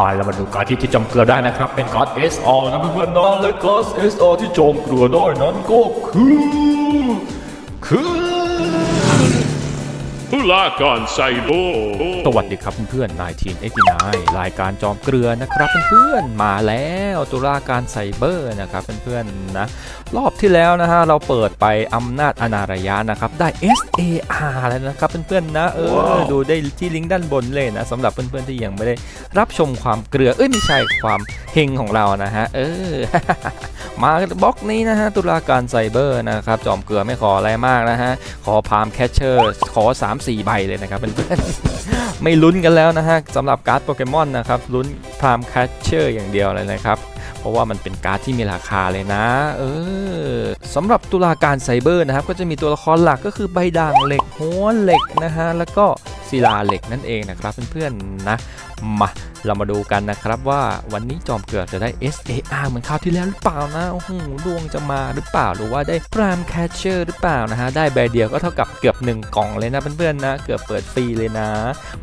มาแล้วมาดูการที่ที่จมเกลือได้นะครับ เป็นการ์ด SR นะเพื่อนๆนะและการ์ด SR ที่โจมเกลือได้นั้นก็คือ คือ ตุลาการไซโบสวัสดีครับเพื่อนๆ1989รายการจอมเกลือนะครับเพื่อนๆมาแล้วตุลาการไซเบอร์นะครับเพื่อนๆนะรอบที่แล้วนะฮะเราเปิดไปอำนาจอนาระยะนะครับได้ SAR แล้วนะครับเพื่อนๆนะเออดูได้ที่ลิงก์ด้านบนเลยนะสำหรับเพื่อนๆที่ยังไม่ได้รับชมความเกลือเอ้ยไม่ใช่ความเฮงของเรานะฮะเออ มาบล็อกนี้นะฮะตุลาการไซเบอร์นะครับจอมเกลือไม่ขออะไรมากนะฮะขอพามแคชเชอร์ขอ 3-4 ใบเลยนะครับเพื่อนๆไม่ลุ้นกันแล้วนะฮะสำหรับการ์ดโปเกมอนนะครับลุ้นพามแคชเชอร์อย่างเดียวเลยนะครับ เพราะว่ามันเป็นการ์ดที่มีราคาเลยนะ เออสำหรับตุลาการไซเบอร์นะครับ ก็จะมีตัวละครหลักก็คือใบด่างเหล็กหัวเหล็กนะฮะ แล้วก็ศิลาเหล็กนั่นเองนะครับเพื่อนๆนะมาเรามาดูกันนะครับว่าวันนี้จอมเกลือจะได้ SAR เหมือนคราวที่แล้วหรือเปล่านะโอ้โหดวงจะมาหรือเปล่าหรือว่าได้พรามแคชเชอร์หรือเปล่านะฮะ ได้ใบเดียวก็เท่ากับเกือบ 1 กล่องเลยนะเพื่อนๆนะ เกือบเปิดฟรีเลยนะ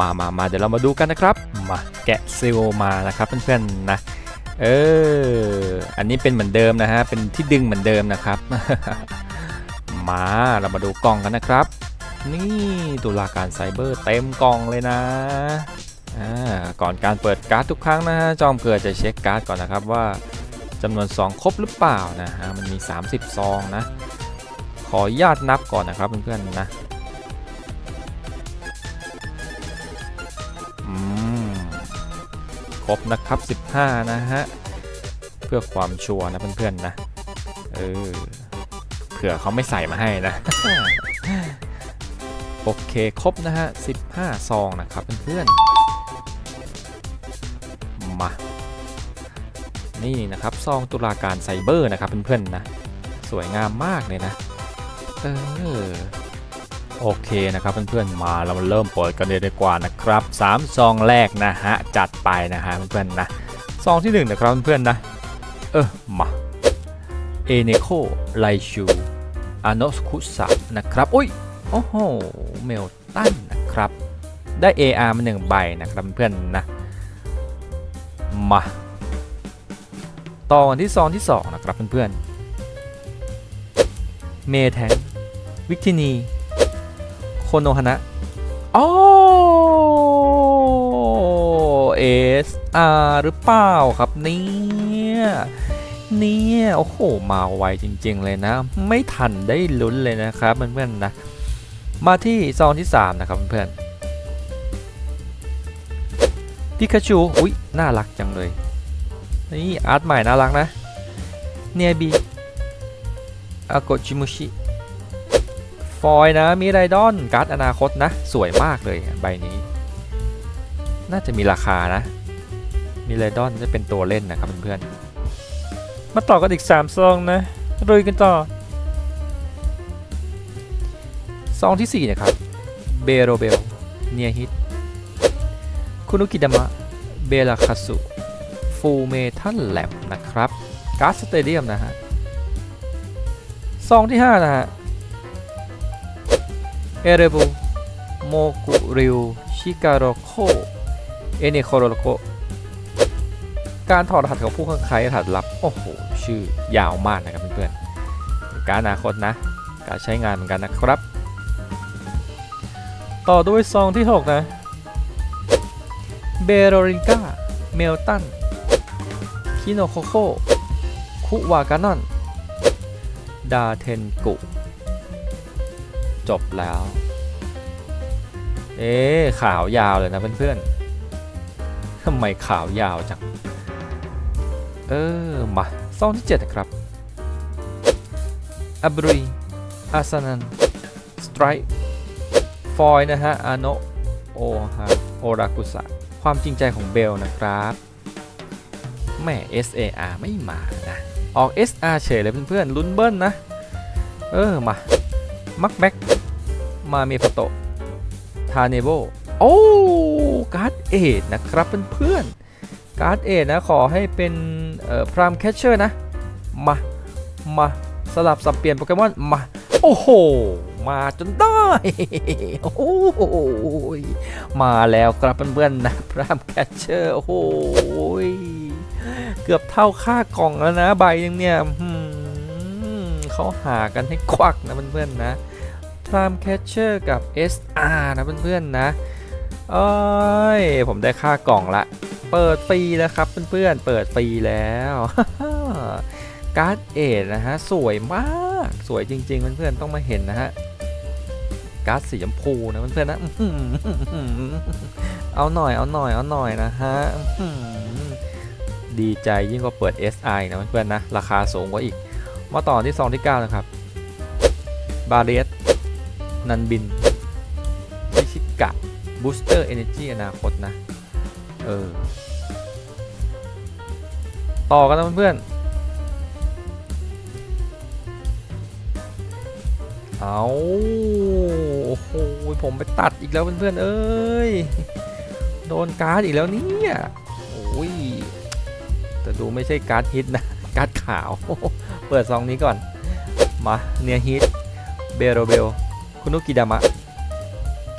มามามาเดี๋ยวเรามาดูกันนะครับ มาแกะซิลมานะครับเพื่อนๆนะ เออ อันนี้เป็นเหมือนเดิมนะฮะ เป็นที่ดึงเหมือนเดิมนะครับ มาเรามาดูกล่องกันนะครับ นี่ตุลาการไซเบอร์เต็มกล่องเลยนะอ่าก่อนการเปิดการ์ดทุกครั้งนะฮะ จอมเกลือจะเช็คการ์ดก่อนนะครับว่าจำนวนซองครบหรือเปล่านะฮะ มันมี 30 ซองนะ ขออนุญาตนับก่อนนะครับเพื่อนๆนะ บนะครับ 15 นะฮะ เพื่อความชัวร์นะเพื่อนๆนะ เออ เผื่อเขาไม่ใส่มาให้นะ โอเค ครบนะฮะ 15 ซองนะครับเพื่อนๆ มา นี่นะครับ ซองตุลาการไซเบอร์นะครับเพื่อนๆนะ สวยงามมากเลยนะ เออ โอเคนะครับเพื่อนๆมาเรามาเริ่มเปิดกันเลยดีกว่านะครับ3ซองแรกนะฮะจัดไปนะฮะเพื่อนๆนะซองที่1นะครับเพื่อนๆนะเออมาเอเนโคไลชูอาโนสคุสะนะครับอุ้ยโอ้โหเมลตันนะครับได้ AR มาหนึ่งใบนะครับเพื่อนๆนะมาต่อกันที่ซองที่2นะครับเพื่อนๆเมแทงวิกทินี โคโนฮานะโอ้เอสอาร์หรือเปล่าครับเนี่ยเนี่ยโอ้โห มาไวจริง ๆ เลยนะ ไม่ทันได้ลุ้นเลยนะครับเพื่อนๆนะ มาที่ซองที่ 3 นะครับเพื่อนพิกาชูอุ๊ยน่ารักจังเลย นี่อาร์ตใหม่น่ารักนะ เนียบีอากจิมุชิ ฟอยนะมีไรดอนการ์ดอนาคตนะ สวยมากเลยใบนี้ น่าจะมีราคานะ มีไรดอนจะเป็นตัวเล่นนะครับเพื่อนๆมาต่อกันอีก3ซองนะรุยกันต่อซองที่4นะครับเบโรเบลเนียฮิตคุนุกิดามะเบลาคาสุฟูเมทัลแลบนะครับการ์ดสเตเดียมนะฮะซองที่ 5 นะฮะ เอเรบุโมกุริวชิการโคเอเนโคโรโกการถอดรหัสของผู้ข้างใครรหัสลับ โอ้โห ชื่อยาวมากนะครับเพื่อนๆการอนาคตนะ การใช้งานเหมือนกันนะครับ ต่อด้วยซองที่ 6 นะเบโรริก้าเมลตันคิโนโคโคคุวากานอนดาเทนกุ จบแล้ว เอ๊ขาวยาวเลยนะเพื่อนๆทำไมขาวยาวจัง เออ มาซองที่7นะครับอับรีอาซานันสไตรฟอยนะฮะ อาโนโอฮาโอรากุสะความจริงใจของเบลนะครับแม่ SAR ไม่มานะ ออก SR เฉยเลยเพื่อนๆ ลุ้นเบิ้ลนะ เออ มา มักแบ็ก มาเมพโตทาเนโบโอ้การ์ดเอทนะครับเพื่อนๆการ์ดเอทนะขอให้เป็นพรามแคชเชอร์นะ มา มาสลับสับเปลี่ยนโปเกมอนมา โอ้โห มาจนได้โอ้โหมาแล้วครับเพื่อนๆนะพรามแคชเชอร์โอ้โหเกือบเท่าค่ากล่องแล้วนะใบหนึงเนี่ยเขาหากันให้ควักนะเพื่อนๆนะ พรามแคชเชอร์กับ SR นะเพื่อนๆนะเอ้ยผมได้ค่ากล่องละ เปิดฟรีแล้วครับเพื่อนๆ เปิดฟรีแล้วการ์ดเอทนะฮะ สวยมากสวยจริงๆเพื่อนๆต้องมาเห็นนะฮะการ์ดสีชมพูนะเพื่อนๆนะอื้อหือเอาหน่อยเอาหน่อยเอาหน่อยนะฮะดีใจยิ่งกว่าเปิด SI นะเพื่อนๆนะ ราคาสูงกว่าอีก มาต่อที่ซองที่ 9 นะครับ บาเรส นันบินมิชิกะบูสเตอร์เอเนจีอนาคตนะ เออ ต่อกันนะเพื่อนเอาโอ้โหผมไปตัดอีกแล้วเพื่อนๆเอ้ย โดนการ์ดอีกแล้วเนี่ยโอ้ยแต่ดูไม่ใช่การ์ดฮิตนะ การ์ดขาว เปิดซองนี้ก่อน มา เนียฮิต เบโรเบล คุนุกิดามะ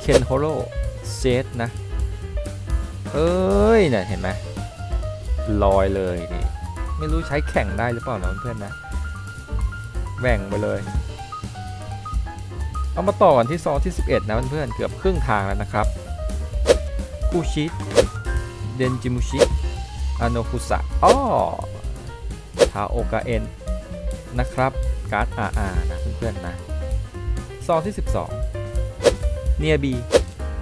เคนโฮโรเซตนะ เอ้ยเนี่ยเห็นไหมลอยเลยนี่ไม่รู้ใช้แข่งได้หรือเปล่านะเพื่อนนะ แบ่งไปเลย เอามาต่อกันที่ซองที่ 11 นะเพื่อนๆเกือบครึ่งทางแล้วนะครับกูชิเดนจิมุชิอาโนคุสะอ้อทาโอกาเอ็นนะครับ การ์ด RR นะเพื่อนๆนะ ซองที่ 12 เนียบี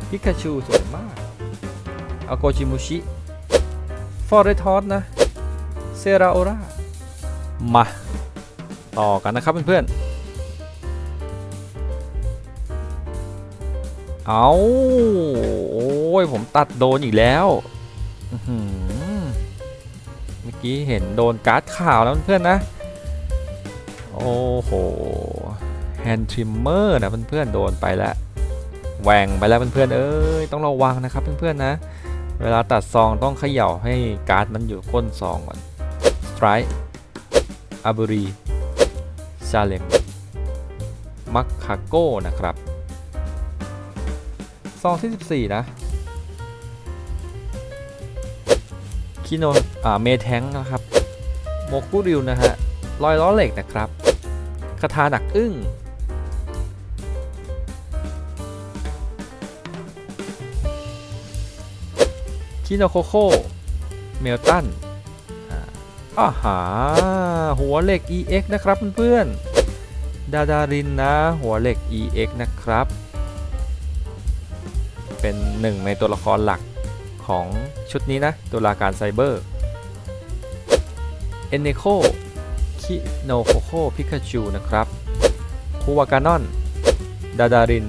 พิกาชูสวยมากอาโกจิมุชิ ฟอร์เรทอสนะ เซราโอรามา ต่อกันนะครับเพื่อนๆ เอาโอ้ย ผมตัดโดนอีกแล้วเมื่อกี้เห็นโดนการ์ดข่าวแล้วเพื่อนๆนะ โอ้โห แฮนด์ทริมเมอร์นะเพื่อนๆโดนไปแล้วแหว่งไปแล้วเพื่อนๆเอ้ยต้องระวังนะครับเพื่อนๆนะเวลาตัดซองต้องเขย่าให้การ์ดมันอยู่ก้นซองก่อนสไตร์อาบูรีซาเลมมักคาโก้นะครับ ซองที่ 14 นะคิโนอ่าเมแทงนะครับโมกุริวนะฮะรอยล้อเหล็กนะครับคาถาหนักอึ้ง คิโนโคโคเมลตันอาหาหัวเหล็ก EX นะครับเพื่อนๆดาดารินนะ หัวเหล็ก EX นะครับ เป็นหนึ่งในตัวละครหลักของชุดนี้นะตัวลาการไซเบอร์เอเนโคคิโนโคโคพิกาจูนะครับคูวากานอน ดาดาริน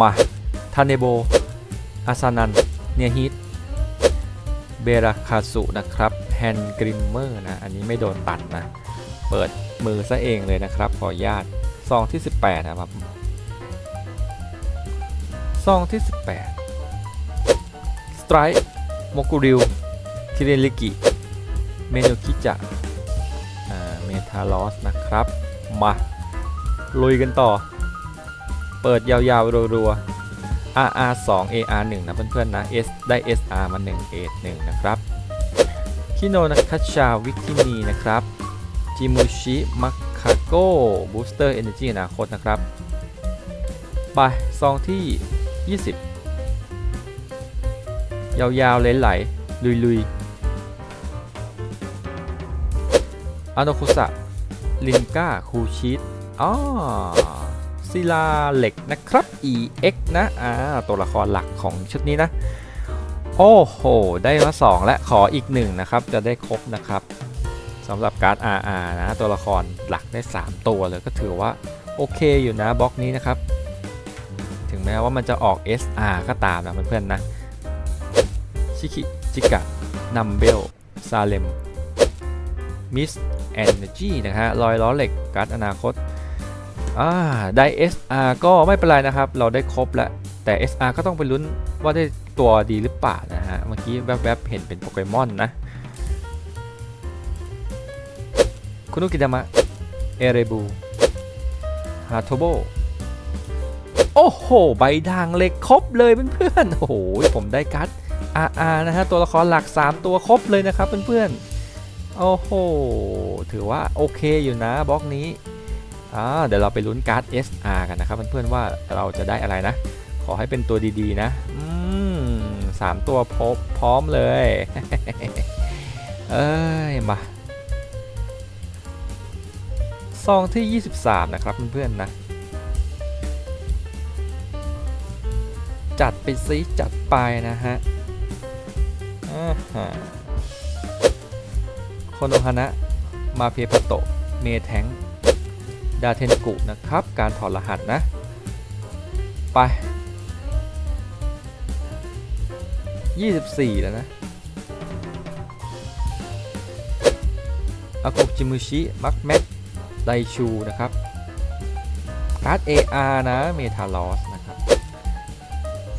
มาทาเนโบอาซานัน เนียฮิต เบราคาสุนะครับ แฮนกริมเมอร์นะ อันนี้ไม่โดนตัดนะ เปิดมือซะเองเลยนะครับ ขออนุญาตซองที่ 18 นะครับ ซองที่ 18 สไตร์โมกุริวคิเรลิกิ เมโนคิจะเมทาลอสนะครับ มา ลุยกันต่อ เปิดยาวๆรัวๆ RR 2 AR 1นะเพื่อนๆนะ S ได้ SR มา1 A 1นะครับคิโนนะคัชชาวิกินีนะครับจิมุชิมัคคาโก้บูสเตอร์เอเนจีอนาคตนะครับ ไป ซองที่ 20 ยาวๆเลยไหลๆลุยๆอโนคุสะลินก้าคูชิตอ๋อ ศิลาเหล็กนะครับ EX นะอ่าตัวละครหลักของชุดนี้นะ โอ้โห ได้มา 2 และขออีก 1 นะครับ จะได้ครบนะครับสำหรับการ์ด RR นะ ตัวละครหลักได้ 3 ตัวเลยก็ถือว่า โอเคอยู่นะบล็อกนี้นะครับ ถึงแม้ว่ามันจะออก SR ก็ตามนะเพื่อนๆนะ ชิคิจิกะนัมเบลซาเลมมิสแอนเนจีนะฮะรอยล้อเหล็กการ์ดอนาคต อ่าได้ SR ก็ไม่เป็นไรนะครับ เราได้ครบแล้ว แต่ SR ก็ต้องไปลุ้นว่าได้ตัวดีหรือเปล่านะฮะ เมื่อกี้แวบๆ เห็นเป็นโปเกมอนนะ คุนุกิดามะ เอเรบู ฮาโทโบ โอ้โห ใบด่างเล็กครบเลยเพื่อนๆ โอ้โห ผมได้การ์ด RR นะฮะ ตัวละครหลัก 3 ตัวครบเลยนะครับเพื่อนๆ โอ้โห ถือว่าโอเคอยู่นะบล็อกนี้ อ่าเดี๋ยวเราไปลุ้นการ์ด SR กันนะครับเพื่อนๆว่าเราจะได้อะไรนะ ขอให้เป็นตัวดีๆนะ อืมสามตัวพบพร้อมเลย เอ้ย มา ซองที่ 23 นะครับเพื่อนๆนะ จัดไปซิจัดไปนะฮะฮะโคโนฮานะ มาเพปโตะเมแทง ดาเทนกุนะครับ การถอดรหัสนะ ไป 24 แล้วนะอากุจิมุชิมักแม็กไดชูนะครับการ์ด AR นะ เมทาลอสนะครับ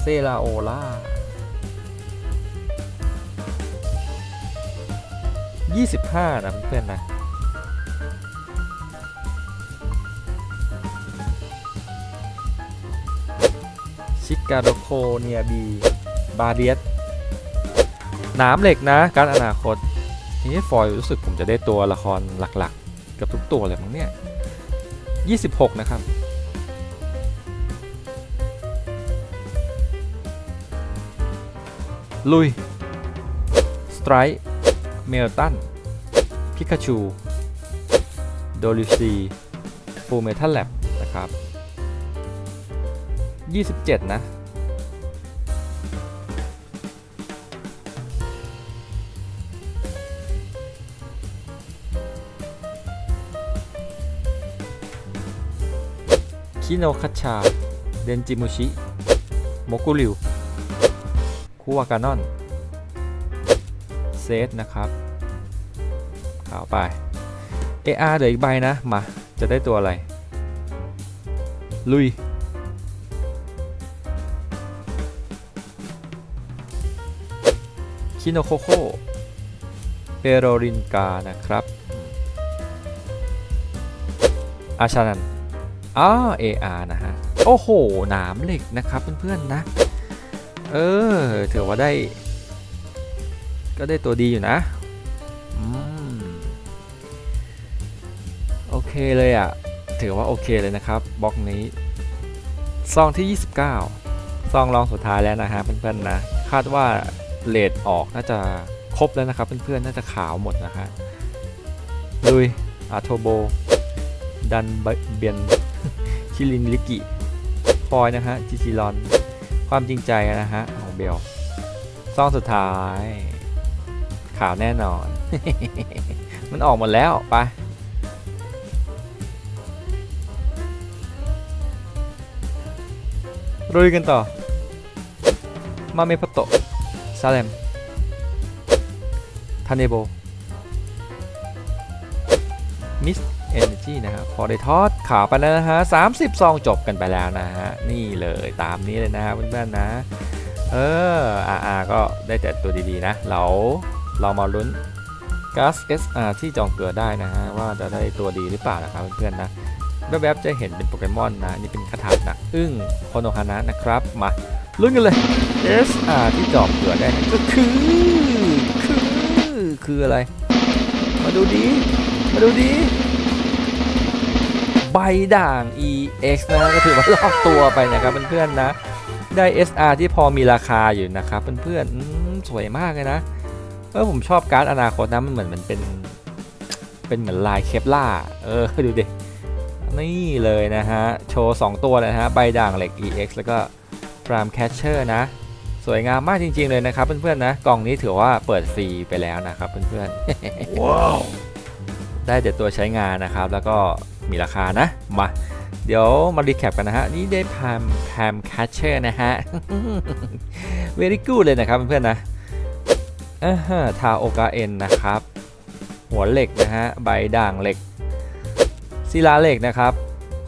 เซราโอล่า25 นะเพื่อนๆนะาโดโคเนียบี บาเดียสน้ำเหล็กนะ การอนาคตนี่ฟอยรู้สึกผมจะได้ตัวละครหลักๆเกือบทุกตัวเลยมั้งเนี่ย 26 นะครับ ลุย สไตร์เมลตัน พิกาชู โดลิซีฟูเมทัลแลบนะครับ 27 นะ คิโนคาชา เดนจิมุชิ โมกุริวคูวากานอน เซตนะครับข่าวไป AR เดี๋ยวอีกใบนะ มา จะได้ตัวอะไร ลุย คิโนโคโคเปโรรินกา นะครับ อาชานัน อ่า AR นะฮะ โอ้โห หนามเหล็กนะครับเพื่อนๆนะ เออถือว่าได้ ก็ได้ตัวดีอยู่นะอืมโอเคเลยอะ่ะ ถือว่าโอเคเลยนะครับบล็อกนี้ ซองที่ 29 ซองรองสุดท้ายแล้วนะฮะเพื่อนๆนะ คาดว่าเลดออกน่าจะครบแล้วนะครับเพื่อนๆน่าจะขาวหมดนะฮะลุยอาโทโบดันเบียน คิรินลิกิฟอยนะฮะจิจิรอนความจริงใจนะฮะของเบลซองสุดท้าย ขาวแน่นอน มันออกหมดแล้วไปรุยกันต่อ มาเมพโตซาเลมทาเนโบมิสเอเนจีนะครับ พอได้ทอด ข่าวไปแล้วนะฮะ30ซองจบกันไปแล้วนะฮะ นี่เลยตามนี้เลยนะฮะเพื่อนๆนะ เอออาอาก็ได้แต่ตัวดีๆนะ เราเรามาลุ้นก๊าซ SR ที่จองเกลือได้นะฮะ ว่าจะได้ตัวดีหรือเปล่านะครับเพื่อนๆนะแวบๆจะเห็นเป็นโปเกมอนนะนี่เป็นคาถานะอึ้งโคโนฮานะนะครับ มาลุ้นกันเลย SR ที่จองเกลือได้ก็คือคือคืออะไร มาดูดีมาดูดี ใบด่าง EX นะก็ถือว่าลอกตัวไปนะครับเพื่อนๆนะ ได้ SR ที่พอมีราคาอยู่นะครับเพื่อนๆอืมสวยมากเลยนะเออผมชอบการ์ดอนาคตนะมันเหมือนมันเป็นเป็นเหมือนลายเคปล่าเออดูดินี่เลยนะฮะ โชว์ 2 ตัวเลยนะฮะ ใบด่างเหล็ก EX แล้วก็ฟรามแคชเชอร์นะ สวยงามมากจริง ๆ เลยนะครับเพื่อนๆนะ กล่องนี้ถือว่าเปิดฟรีไปแล้วนะครับเพื่อนๆว้าวได้แต่ตัวใช้งานนะครับ แล้วก็ มีราคานะ มา เดี๋ยวมารีแคปกันนะฮะ นี่ได้พามพามแคชเชอร์นะฮะเวรี่กูเลยนะครับเพื่อนๆนะอ่าฮะทาโอกาเอ็นนะครับ หัวเหล็กนะฮะ ใบด่างเหล็กศิลาเหล็กนะครับ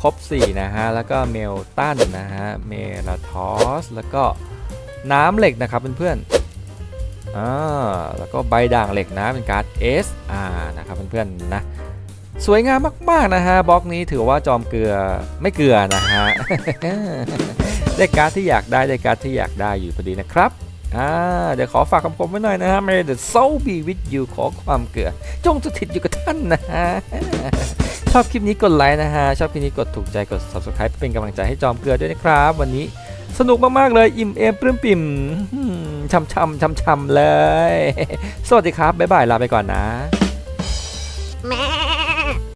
ครบ 4 นะฮะ แล้วก็เมลตันนะฮะ เมลาทอส แล้วก็น้ำเหล็กนะครับเพื่อนๆอ่าแล้วก็ใบด่างเหล็กนะ เป็นการ์ด SR นะครับเพื่อนๆนะ สวยงามมากๆนะฮะบล็อกนี้ถือว่าจอมเกลือไม่เกลือนะฮะได้การ์ดที่อยากได้ได้การ์ดที่อยากได้อยู่พอดีนะครับอ่าเดี๋ยวขอฝากคำคมไว้หน่อยนะฮะ May the soul be with you ขอความเกลือ จงสถิตอยู่กับท่านนะฮะ ชอบคลิปนี้กดไลค์นะฮะ ชอบคลิปนี้กดถูกใจกด subscribe เป็นกำลังใจให้จอมเกลือด้วยนะครับ วันนี้สนุกมาก ๆ เลย อิ่มเอมปลื้มปิ่มช่ำๆช่ำๆเลย สวัสดีครับ บ๊ายบาย ลาไปก่อนนะ